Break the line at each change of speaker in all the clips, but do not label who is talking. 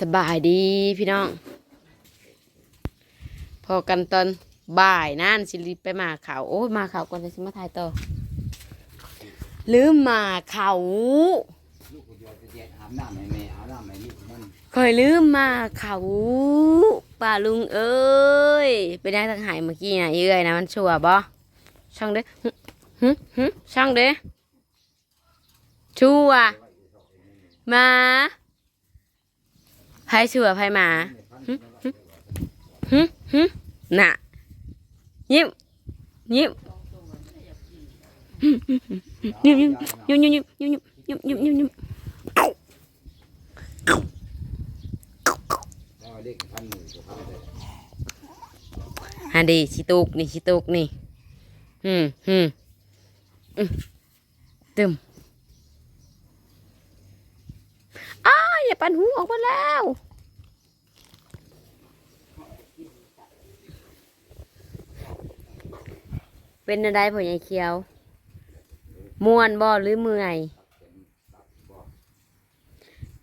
สบายดีพี่น้อง พอกันตอนบ่ายนั่นสิริไปมาเขาโอ้ยมาเขาก่อนจะสิมาถ่ายต่อลืมมาเขา
ค่อาบน้ำให้ลูกมัน
คยลืมมาเขาป้าลุงเอ้ยไปได้ทางหายเมื่อกี้นะเอ้ยนะมันชัวบ่ช่างเด้หึหึช่างเด้ชัวมา ไผชัวร์ไผมาหึหึหน่ะยิ้มยิ้มยิ้มยิ้มยิ้มยิ้มยิ้มยิ้มยิ้มยิ้มยิ้มยิ้ม
แล้วเด็กพันหนึ่งก็พันเลย
ฮันดีชิตุกนี่ชิตุกนี่อืมอืมอืมตึม อย่าปันหูออกมาแล้วเป็นอะไรพ่อใหญ่เขียวม่วนบ่หรือเมื่อย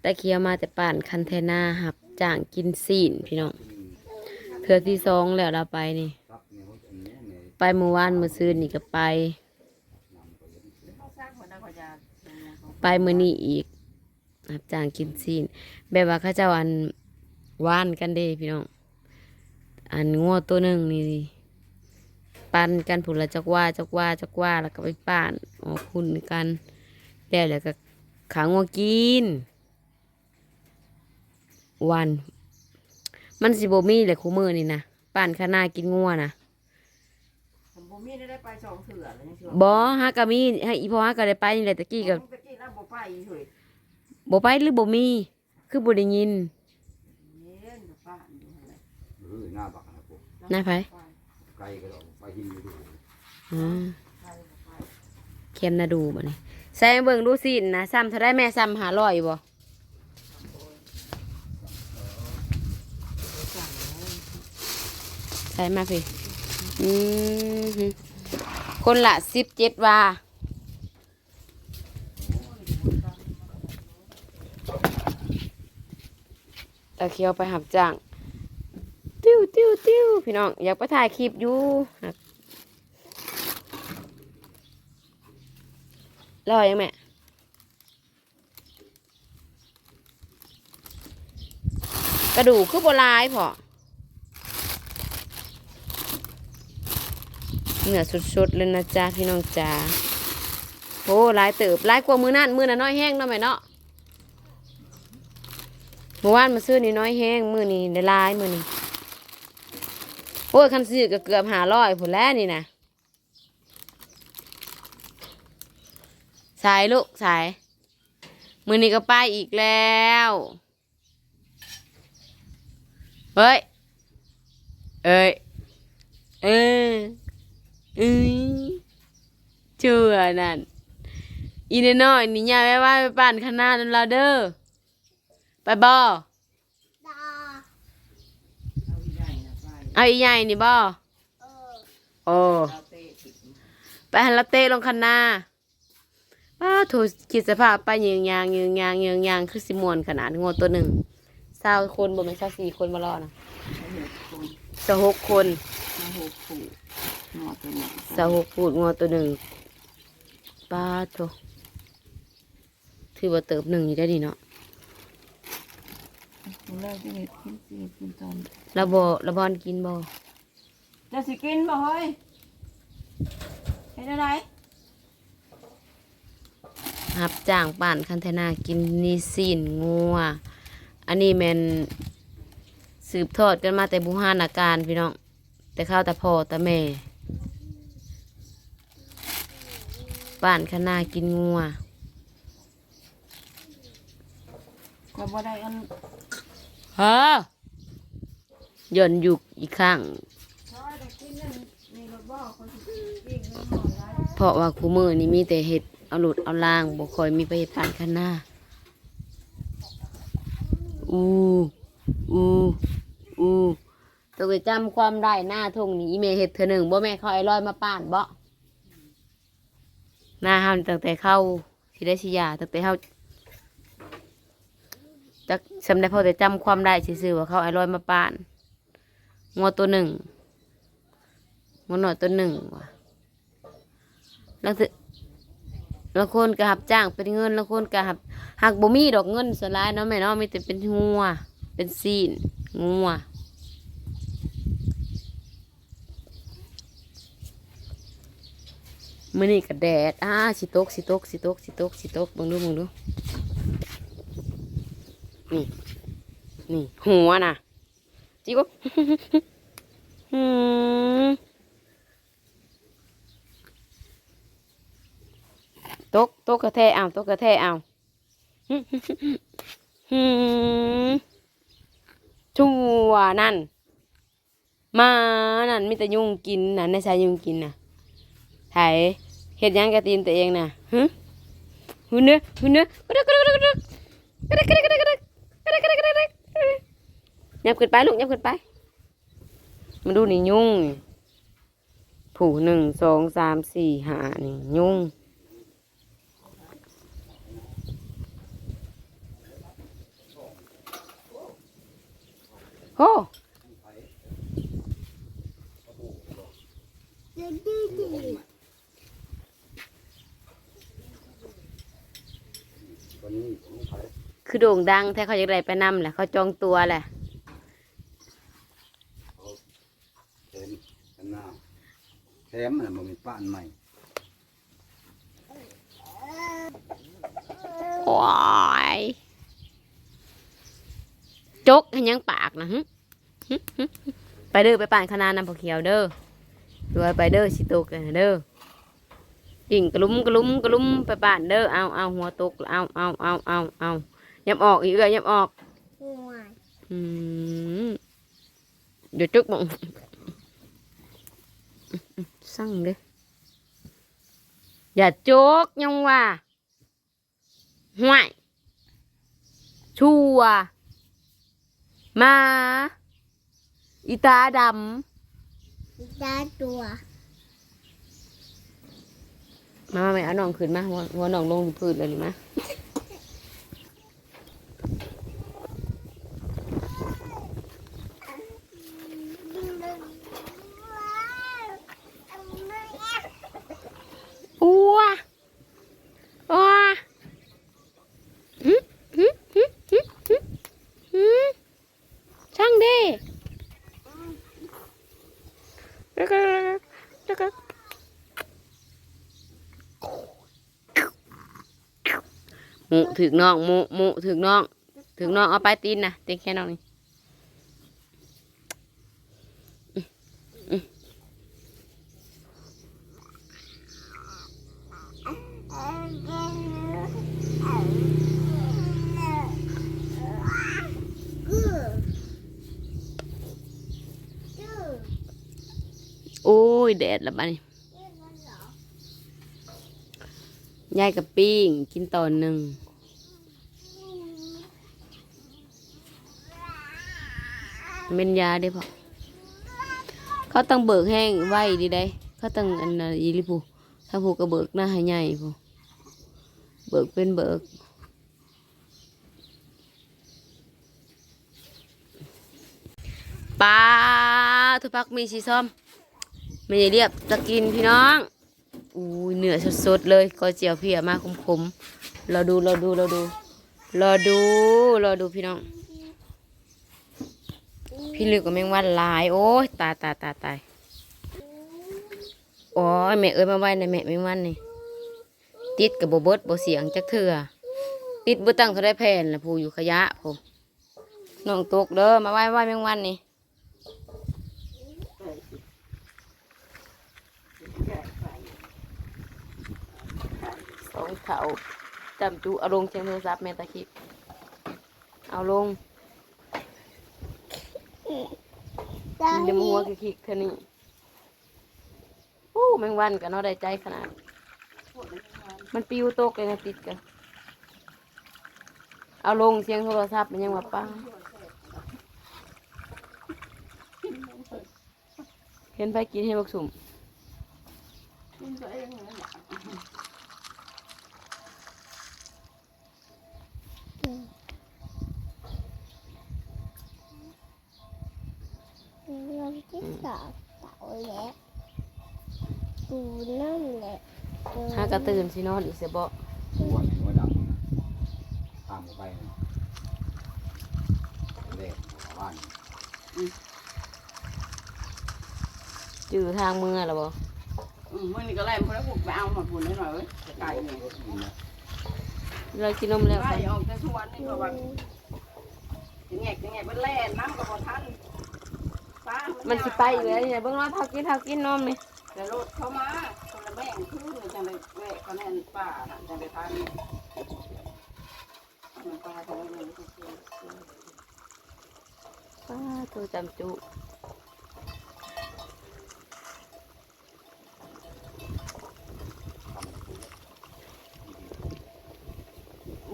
ตะเคียวมาแต่ป่านคันเทนาหับจ่างกินซีนพี่น้องเทือที่สองแล้วเราไปนี่ ไปเมื่อวานเมื่อซื้อนี่ก็ไป ไปเมื่อนี้อีก รับจ้างกินซีน แบบว่าเขาเจ้าอันว่านกันเด้พี่น้อง อันงัวตัวหนึ่งนี่ปันกันผุนละจักว่าจักว่าจักว่าแล้วก็ไปป้านออกคุณกันแล้วแล้วก็ขางัวกิน วัน มันสิบมีเลยคู่มือนี่นะป้านข้างหน้ากินงัวนะ
ผมบ่มีได้ได้ไปสองเถื่อแล้วยังเชื่อ
บ่ฮากะมีให้อีพ่อฮากะได้ไปนี่แหละตะกี้กับ
ตะกี้แล้วบ่ไปเฮ้ย
บ่ไปหรือบ่มี คือบ่ได้ยิน
เย็นกับป้าอยู่หั่นแหละ
เออหน้าบักนะพวก
หน้าไผ
ไกลก็ดอกไปหินอยู่ดู
อ๋อ
ไปบ่ไป
เข็มนาดูบ่นี่ใส่เบิ่งดูสินะซ้ำเท่าได้แม่ซ้ำหาร้อยบ่ใส่มาพี่อืมฮึคนละ17ว่า ตะเคียวไปหับจ้างติ้วติ้วติ้วพี่น้องอยากไปถ่ายคลิปอยู่หักรอยังแม่กระดูกคือโบรายพอเหนือสุดๆเลยนะจ๊ะพี่น้องจ๋าโอ้ลายเติบลายกว่ามือนั่นมือน่ะน้อยแห้งเนาะแม่เนาะ มื่อวานมาซื้อนี่น้อยแห้งมือนี่ได้ลายมือนี่โอ้ยคันซื้อก็เกือบหาร้อยผลแล้วนี่นะสายลูกสาย มือนี้ก็ไปอีกแล้วเฮ้ยเอ้ยเออเอ้ยเชื่อนั่นอีนน้อยนี่ยายไว้ว่าไปปั่นข้างหน้านั่นเราเด้อ ไปบ่
เอาอีใหญ่น่ะไป
เอาอีใหญ่นี่บ่โอ้
เอาเตะติด
ไปหันละเต้ลงคันหน้าป้าโถูคิดสภาพไปยืงยางยืงยางยืงยางคือสิมวนขนาดงัวตัวหนึ่งเศร้าคนบ่แม่นเศร้าสี่คนมารอนะ
เอาหกคน
สหกคน
เอาหกผูกหมอตัวนี้
สหกพูดงัวตัวหนึ่งป้าโถถือว่าเติบหนึ่งอยู่ได้ดีเนาะ
เลิกที่เห็ดกินสิกินตอน
แล้วบ่แล้วบอลกินบ่
จะสิกินบ่เฮ้ยเฮ็ดอะไร
รับจ้างป่านคันเทนากินนี่ซีนงัว อันนี้แมนสืบทอดกันมาแต่บุหานาการพี่น้อง แต่ข้าวแต่พ่อแต่แม่ป่านคณากินงัว
ก็บ่ได้อัน
ฮะย่อนอยู่อีกข้าง
ซอยได้กินนั่นนี่รถบ่คนสิกินนั่นหมดแล้ว
เพราะว่าคูมือนี่มีแต่เห็ดเอาหลุดเอาล่างบ่คอยมีไปเห็ดป่านคณางหน้าอูอูอูตัวจำความได้หน้าทงนี้เมเห็ดเธอหนึ่งบ่แม่เขาไอ้ร้อยมาป่านบ่หน้าห้ามตั้งแต่เข้าสิได้สิยาตั้งแต่เข้า จักสำได้พอแต่จำความได้ซื่อว่าเขาไอ้ลอยมาปานงัวตัวหนึ่งงัวหน่อยตัวหนึ่งว่ะแล้วสิแล้วคนก็หับจ้างเป็นเงินแล้วคนก็หับหักบ่มีดอกเงินสลายเนาะแม่เนาะมีแต่เป็นงัว เป็นซีนงัวมื้อนี้ก็แดดอ้าสิตกสิตกสิตกสิตกสิตกเบิ่งดูเบิ่งดู นี่ นี่ หัวน่ะจิกบหืมตกตกกระแทเอาตกกระแทเอาชั่วนั่น มานั่นมีแต่ยุงกินน่ะในสายยุงกินน่ะไถเฮ็ดยังกระตีนตัวเองน่ะฮึหุ่นเนื้อหุ่นเนื้อกระดึกกระดึกกระดึกกระดึกกระดึกกระดึก กระดึกกระดกกยับขึ้นไปลูกยับขึ้นไป มาดูนี่ยุ่งผูหนึ่งสองสามสี่ห้านี่ยุ่งโอ้
วันนี้ของไผ
คือโด่งดังแท้เขาอยากได้ไปนำแหละเขาจองตัวแหละ
เต็มกันหน้าแถมมันบ่มีป้านใหม่
ว้ายจกให้ยังปากนะหึหึหึหึไปเด้อไปป่านขนาดน้ำผักเขียวเด้อด้วยไปเด้อสิโตกันเด้อกิ่งกระลุมกระลุมกระลุมไปป่านเด้อเอาเอาหัวตกเอาเอาเอาเอาเอา ยับออกอีกเลยยับออกอืมเดี๋ยวจุกมองสั่งเด้ออย่าจกยังว่าห่วยชัวมาอีตาด
ตาตัวำ
มามาแม่เอาน้องขึ้นมาหัวหัวน้องลงพื้นเลยหรือมาอัวอัวหึหึหึหึหึหึช่างดิแล้วก็แล้วก็ หมูถึกน้องหมูหมูถึกน้อง ถึกน้องเอาไปตีนนะตีนแค่น้องนี่โอ้ยแดดละบ้านี่ ยายกับปิ้งกินตอนหนึ่งเป็นยาได้พอเขาต้องเบิกแห้งไว้ดีได้ เขาต้องอันนั้นอีลิปูถ้าผูกก็เบิกหน้าให้ใหญ่พูเบิกเป็นเบิกปลาทุกพักมีสีส้มไม่ได้เรียบจะกินพี่น้อง อู้ยเนื้อสดๆเลยก็เจียวเพียมากคมๆเราดูเราดูเราดูรอดูรอดูพี่น้อง พี่ลึกกับแมงวันลาย โอ้ยตายตายตายตายโอ้ยแม่เอ้ยมาไว้ในแม่แมงวันนี่ติดกับโบเบิดโบเสียงจักเถื่อติดบ่ตั้งเท่าได้แผ่นละผู้อยู่ขยะผู้น้องตกเด้อมาไว้ไว้แมงวันนี่ สองเขาจำจูเอาลงเชียงโทรศัพท์แม่ตะคิดเอาลง
ตา
มันจะมัวคือคิกเท่านี้โอ้แมงวันกันเนาะได้ใจขนาด มันปิวโตกเลยนะติดกันเอาลงเสียงโทรศัพท์มันยังว่าป้าเห็นไปกินให้บักสุ่ม
ล เราที่สอบเต่าแล้วกูนั่นแหละ
ถ้ากระตื่นสินอนอีกเสียบ่ะจื้อทางเมื่อแล้วบ่
เมื่อนี้ก็ไล่พวกไปเอาหมดบุญหน่อยเว้ยไก่เนี่ย
เรากินนมแล้ว
ไล่
กัน
ออกจากทุกวันนี่เพราะว่าจะแงกจะแงกมันแล่นน้ำกับบ่ทันป้า
มั
มัน
สิไปอีกแล้วเนี่ยเบิ่งว่าเท่ากินเท่ากินนมนี่
แต่รถเข้ามาคนละแม่งขึ้นเลยจังเลยแวะคะแนนป้าน่ะจังเลยทานมันป้าทำอะไรไม่ถูกเลย
ป้าตัวจำจุ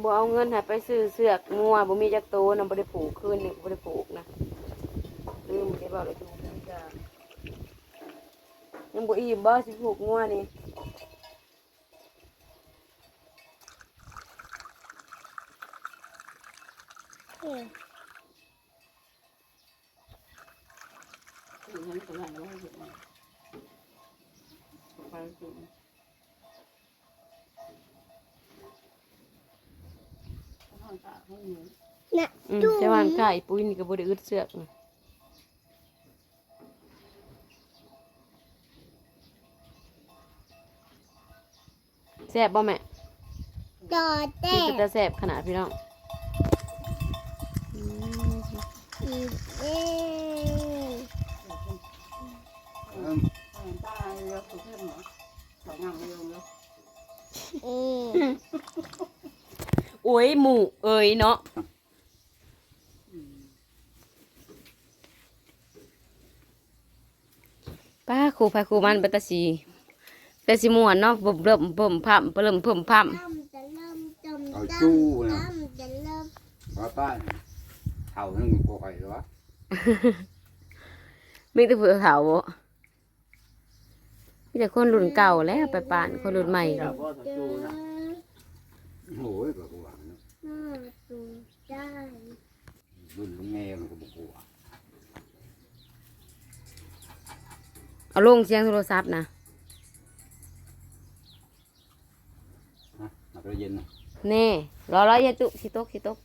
บ่เอาเงินห้ไปซื้อเสือกงัวบ่มีจักโตนำบ่ได้ปลูกคืนนี่บ่ได้ปลูกนะลืมได้บ่เลยดูจ้ะยังบ่อิ่มบ่สิปลูกงัวนี่
คือางตาให้หนู
น่ะ
อืมแต่ว่าอันไก่ปุ้ยนี่ก็บ่ได้อึดเสือกนะแซ่บบ่แม่
จอเต้
นี่เป็นตาแซ่บขนาดพี่น้องอืม
อีเอ้
เอิ่ม
ตาเยอะสุดเท่าไหร่สองงามเร็วเนาะ
อืม
โอ้ยหมูเอ้ยเนาะป้าครูพายครูมันเป็นตาสีแต่สิม่วนเนาะเบิ่มเริ่มเพิ่มพัมเริ่มเพิ่มพัม
ตั้มจะเริ่มจม
เอา
ตั้
จู้
ม
นะ
ตั้มจะเริ่ม
ว่าป้าเท่านึงก็ไข่หรอวะ
มีแต่ผู้เฒ่าบ่มีแต่คนรุ่นเก่าแล้วไปป่านคนรุ่นใหม่
เจอ
โอ้ยก็กลัวนะ
ห น้าตูได้
รุ่นลุงแง่มันก็บกลัว
เอาลงเสียงโทรศัพท์นะ
ฮะมาไปเย็นนะ
แน่รอรออยาตุสิตกสิตก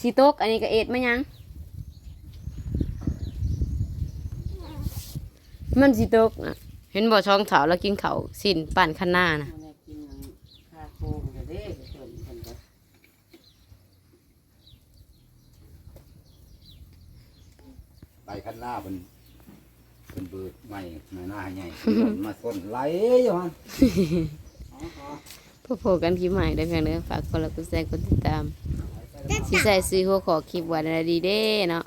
สิตกอันนี้ก็เอ็ดมายัง มันสิตกนะเห็นบ่ช่องเถาแล้วกินเขาวสินปั่นคันหน้านะ
มันกินคาโคงจะได้เกินกันไป
ไปขั้นหน้าเป็นเป็นเบิดใหม่ในหน้าใหญ่ มาส้นไหลอยู่ฮะ
พบกันคลิปใหม่ได้เพียงเด้อฝากกดไลค์กดแชร์กดติดตามสิใส่ซื้อหัวขอคลิปไว้ในดีเด้เนาะ